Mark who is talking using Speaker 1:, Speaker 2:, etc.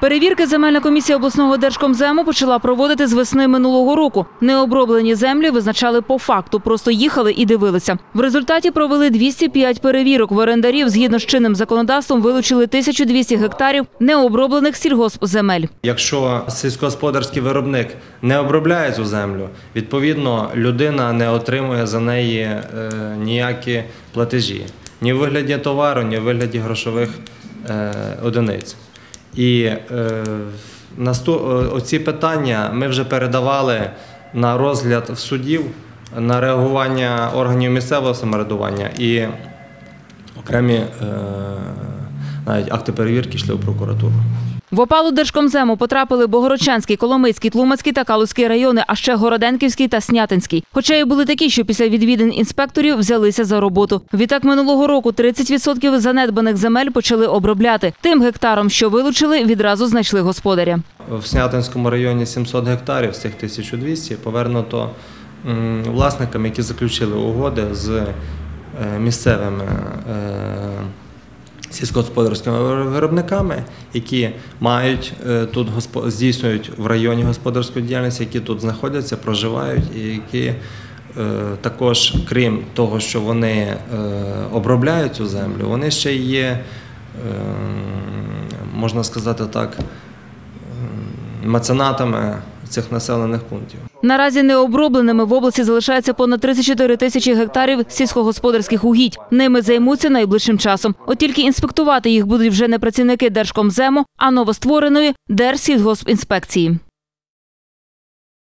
Speaker 1: Перевірки земельна комісія обласного держкомзему почала проводити з весни минулого року. Необроблені землі визначали по факту, просто їхали і дивилися. В результаті провели 205 перевірок. В орендарів згідно з чинним законодавством вилучили 1200 гектарів необроблених сільгоспземель.
Speaker 2: Якщо сільськогосподарський виробник не обробляє цю землю, відповідно людина не отримує за неї е, ніякі платежі ні в вигляді товару, ні в вигляді грошових е, одиниць. І е, насту, е, оці питання ми вже передавали на розгляд в судів, на реагування органів місцевого самоврядування і окремі е, навіть акти перевірки йшли в прокуратуру.
Speaker 1: В опалу Держкомзему потрапили Богородчанський, Коломийський, Тлумацький та Калузький райони, а ще Городенківський та Снятинський. Хоча і були такі, що після відвідин інспекторів взялися за роботу. Відтак минулого року 30% занедбаних земель почали обробляти. Тим гектаром, що вилучили, відразу знайшли господаря.
Speaker 2: В Снятинському районі 700 гектарів, з цих 1200 повернуто власникам, які заключили угоди з е, місцевими е, сільськогосподарськими виробниками, які мають е, тут здійснюють в районі господарську діяльність, які тут знаходяться, проживають і які е, також, крім того, що вони е, обробляють цю землю, вони ще є, е, можна сказати так, меценатами цих населених пунктів.
Speaker 1: Наразі необробленими в області залишається понад 34 тисячі гектарів сільськогосподарських угідь. Ними займуться найближчим часом. От тільки інспектувати їх будуть вже не працівники Держкомзему, а новоствореної Держсільгоспінспекції.